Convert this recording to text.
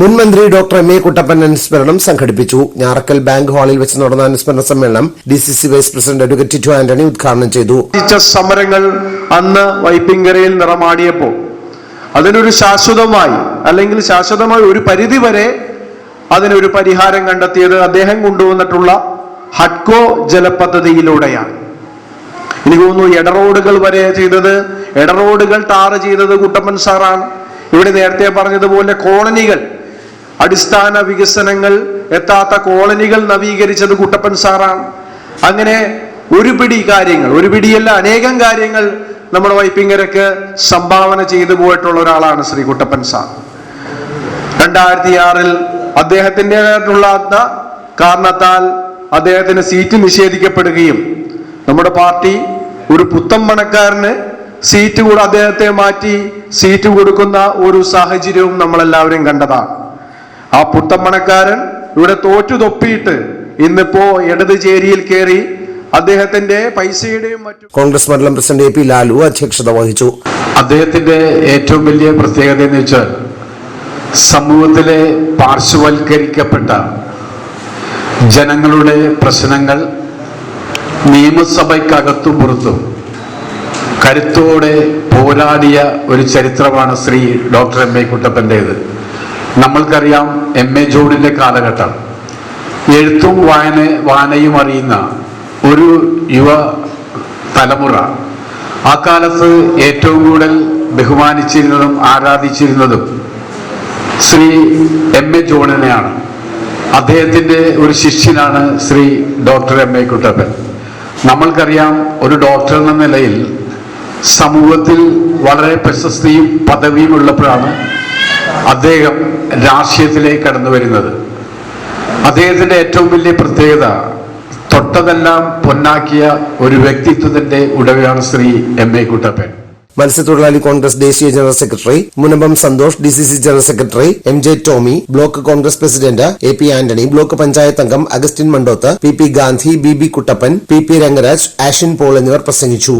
മുൻ മന്ത്രി doctor M A Kuttappan അനുസ്മരണം സംഘടിപ്പിച്ചു. ഞാറക്കൽ ബാങ്ക് ഹാളിൽ വെച്ച് നടന്ന അനുസ്മരണ സമ്മേളനം D C C vice president advocate Tittu Antony ഉദ്ഘാടനം ചെയ്തു. സമരങ്ങൾ അന്ന് വൈപ്പിങ്കരയിൽ നിറമാടിയപ്പോൾ അതിനൊരു ശാശ്വതമായി അല്ലെങ്കിൽ ശാശ്വതമായി ഒരു പരിധി വരെ അതിനൊരു പരിഹാരം കണ്ടെത്തിയത് അദ്ദേഹം കൊണ്ടുവന്നിട്ടുള്ള ഹഡ്കോ ജലപദ്ധതിയിലൂടെയാണ്. എനിക്ക് തോന്നുന്നു എടറോഡുകൾ വരെ ചെയ്തത് എടറോഡുകൾ ടാർ ചെയ്തത് കുട്ടപ്പൻ സാറാണ്. ഇവിടെ നേരത്തെ പറഞ്ഞതുപോലെ കോളനികൾ അടിസ്ഥാന വികസനങ്ങൾ എത്താത്ത കോളനികൾ നവീകരിച്ചത് കുട്ടപ്പൻ സാറാണ്. അങ്ങനെ ഒരു പിടി കാര്യങ്ങൾ ഒരു പിടിയല്ല അനേകം കാര്യങ്ങൾ നമ്മുടെ വൈപ്പിങ്ങരക്ക് സംഭാവന ചെയ്തു പോയിട്ടുള്ള ഒരാളാണ് ശ്രീ കുട്ടപ്പൻ സാർ. രണ്ടായിരത്തി ആറിൽ അദ്ദേഹത്തിന്റെതായിട്ടുള്ള കാരണത്താൽ അദ്ദേഹത്തിന് സീറ്റ് നിഷേധിക്കപ്പെടുകയും നമ്മുടെ പാർട്ടി ഒരു പുത്തൻ പണക്കാരന് സീറ്റ് കൂടെ അദ്ദേഹത്തെ മാറ്റി സീറ്റ് കൊടുക്കുന്ന ഒരു സാഹചര്യവും നമ്മളെല്ലാവരും കണ്ടതാണ്. ആ പുത്തമ്മണക്കാരൻ ഇവിടെ തോറ്റു തൊപ്പിയിട്ട് ഇന്നിപ്പോ ഇടത് ചേരിയിൽ കയറി അദ്ദേഹത്തിന്റെ പൈസയുടെയും മറ്റു കോൺഗ്രസ് മണ്ഡലം പ്രസിഡന്റ് എ പി ലാലു അധ്യക്ഷത വഹിച്ചു. അദ്ദേഹത്തിന്റെ ഏറ്റവും വലിയ പ്രത്യേകത എന്ന് വെച്ചാൽ സമൂഹത്തിലെ പാർശ്വവൽക്കരിക്കപ്പെട്ട ജനങ്ങളുടെ പ്രശ്നങ്ങൾ നിയമസഭയ്ക്കകത്തു പുറത്തും കരുത്തോടെ പോരാടിയ ഒരു ചരിത്രമാണ് ശ്രീ ഡോക്ടർ എം എ കുട്ടപ്പന്റേത് നമ്മൾക്കറിയാം എം എ ജോണിന്റെ കാലഘട്ടം. എഴുത്തും വായന വായനയും അറിയുന്ന ഒരു യുവ തലമുറ. ആ കാലത്ത് ഏറ്റവും കൂടുതൽ ബഹുമാനിച്ചിരുന്നതും ആരാധിച്ചിരുന്നതും ശ്രീ എം എ ജോണിനെയാണ്. അദ്ദേഹത്തിന്റെ ഒരു ശിഷ്യനാണ് Shri doctor M A Kuttappan. നമ്മൾക്കറിയാം ഒരു ഡോക്ടർ എന്ന നിലയിൽ സമൂഹത്തിൽ വളരെ പ്രശസ്തിയും പദവിയും ഉള്ളപ്പോഴാണ് അദ്ദേഹം രാഷ്ട്രീയത്തിലേക്ക് കടന്നു വരുന്നത്. അദ്ദേഹത്തിന്റെ ഏറ്റവും വലിയ പ്രത്യേകത തൊട്ടതെല്ലാം പൊന്നാക്കിയ ഒരു വ്യക്തിത്വത്തിന്റെ ഉടവയാണ് ശ്രീ എം എ കുട്ടപ്പൻ. മത്സ്യത്തൊഴിലാളി കോൺഗ്രസ് ദേശീയ general secretary Munambam Santhosh D C C general secretary M J Tomy block Congress president A P Antony block panchayat അംഗം Augustine Mandoth P P Gandhi B B Kuttappan P P Rangaraj Ashin Paul എന്നിവർ പ്രസംഗിച്ചു.